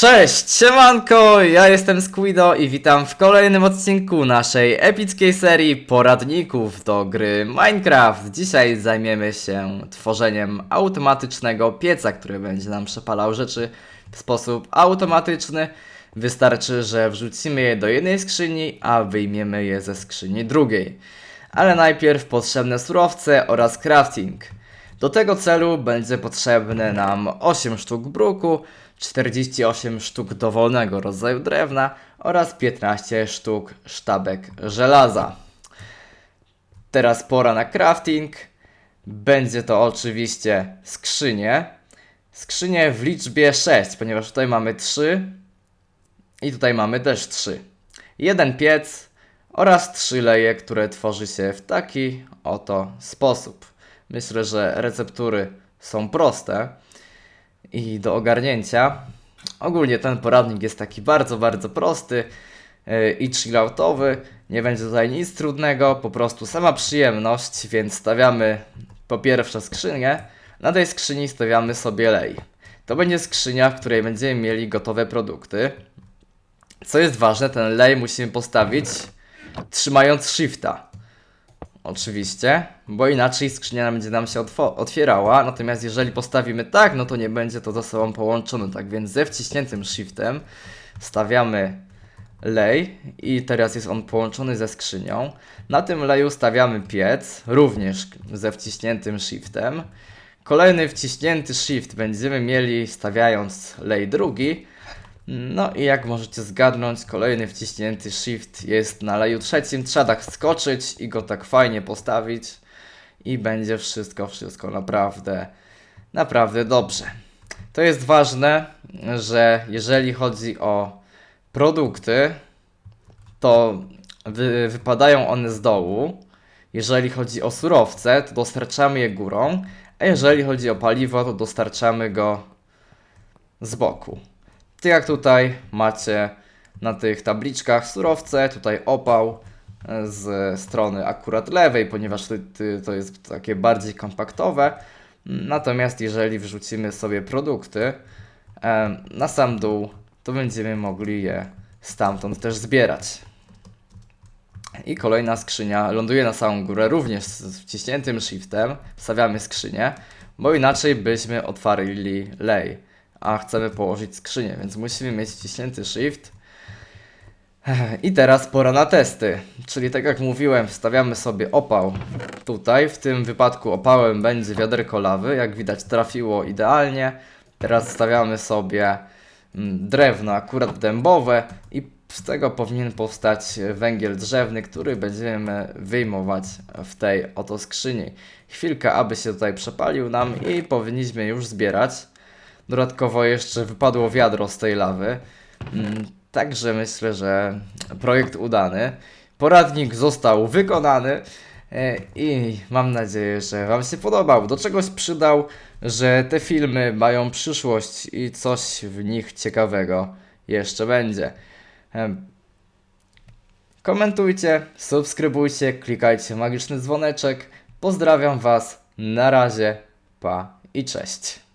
Cześć, siemanko, ja jestem Squido i witam w kolejnym odcinku naszej epickiej serii poradników do gry Minecraft. Dzisiaj zajmiemy się tworzeniem automatycznego pieca, który będzie nam przepalał rzeczy w sposób automatyczny. Wystarczy, że wrzucimy je do jednej skrzyni, a wyjmiemy je ze skrzyni drugiej. Ale najpierw potrzebne surowce oraz crafting. Do tego celu będzie potrzebne nam 8 sztuk bruku, 48 sztuk dowolnego rodzaju drewna oraz 15 sztuk sztabek żelaza. Teraz pora na crafting. Będzie to oczywiście skrzynie. Skrzynie w liczbie 6, ponieważ tutaj mamy 3 i tutaj mamy też 3. Jeden piec oraz 3 leje, które tworzy się w taki oto sposób. Myślę, że receptury są proste i do ogarnięcia. Ogólnie ten poradnik jest taki bardzo, bardzo prosty yy, i chilloutowy. Nie będzie tutaj nic trudnego, po prostu sama przyjemność, więc stawiamy po pierwsze skrzynię. Na tej skrzyni stawiamy sobie lej. To będzie skrzynia, w której będziemy mieli gotowe produkty. Co jest ważne, ten lej musimy postawić trzymając shifta. Oczywiście, bo inaczej skrzynia będzie nam się otwierała, natomiast jeżeli postawimy tak, no to nie będzie to ze sobą połączone, tak więc ze wciśniętym shiftem stawiamy lej i teraz jest on połączony ze skrzynią. Na tym leju stawiamy piec, również ze wciśniętym shiftem. Kolejny wciśnięty shift będziemy mieli stawiając lej drugi. No i jak możecie zgadnąć, kolejny wciśnięty shift jest na leju trzecim. Trzeba tak skoczyć i go tak fajnie postawić i będzie wszystko, wszystko naprawdę, naprawdę dobrze. To jest ważne, że jeżeli chodzi o produkty, to wy, wypadają one z dołu. Jeżeli chodzi o surowce, to dostarczamy je górą, a jeżeli chodzi o paliwo, to dostarczamy go z boku. Tak jak tutaj macie na tych tabliczkach surowce, tutaj opał e, z strony akurat lewej, ponieważ to jest takie bardziej kompaktowe. Natomiast jeżeli wrzucimy sobie produkty e, na sam dół, to będziemy mogli je stamtąd też zbierać. I kolejna skrzynia ląduje na samą górę, również z wciśniętym shiftem. Wstawiamy skrzynię, bo inaczej byśmy otwarli lej, a chcemy położyć skrzynię, więc musimy mieć wciśnięty shift. I teraz pora na testy. Czyli tak jak mówiłem, wstawiamy sobie opał tutaj. W tym wypadku opałem będzie wiaderko lawy. Jak widać trafiło idealnie. Teraz stawiamy sobie mm, drewno akurat dębowe i z tego powinien powstać węgiel drzewny, który będziemy wyjmować w tej oto skrzyni. Chwilkę, aby się tutaj przepalił nam i powinniśmy już zbierać. Dodatkowo jeszcze wypadło wiadro z tej lawy. Mm, Także myślę, że projekt udany. Poradnik został wykonany e, i mam nadzieję, że Wam się podobał. Do czegoś przydał, że te filmy mają przyszłość i coś w nich ciekawego jeszcze będzie. Em, Komentujcie, subskrybujcie, klikajcie magiczny dzwoneczek. Pozdrawiam Was, na razie, pa i cześć.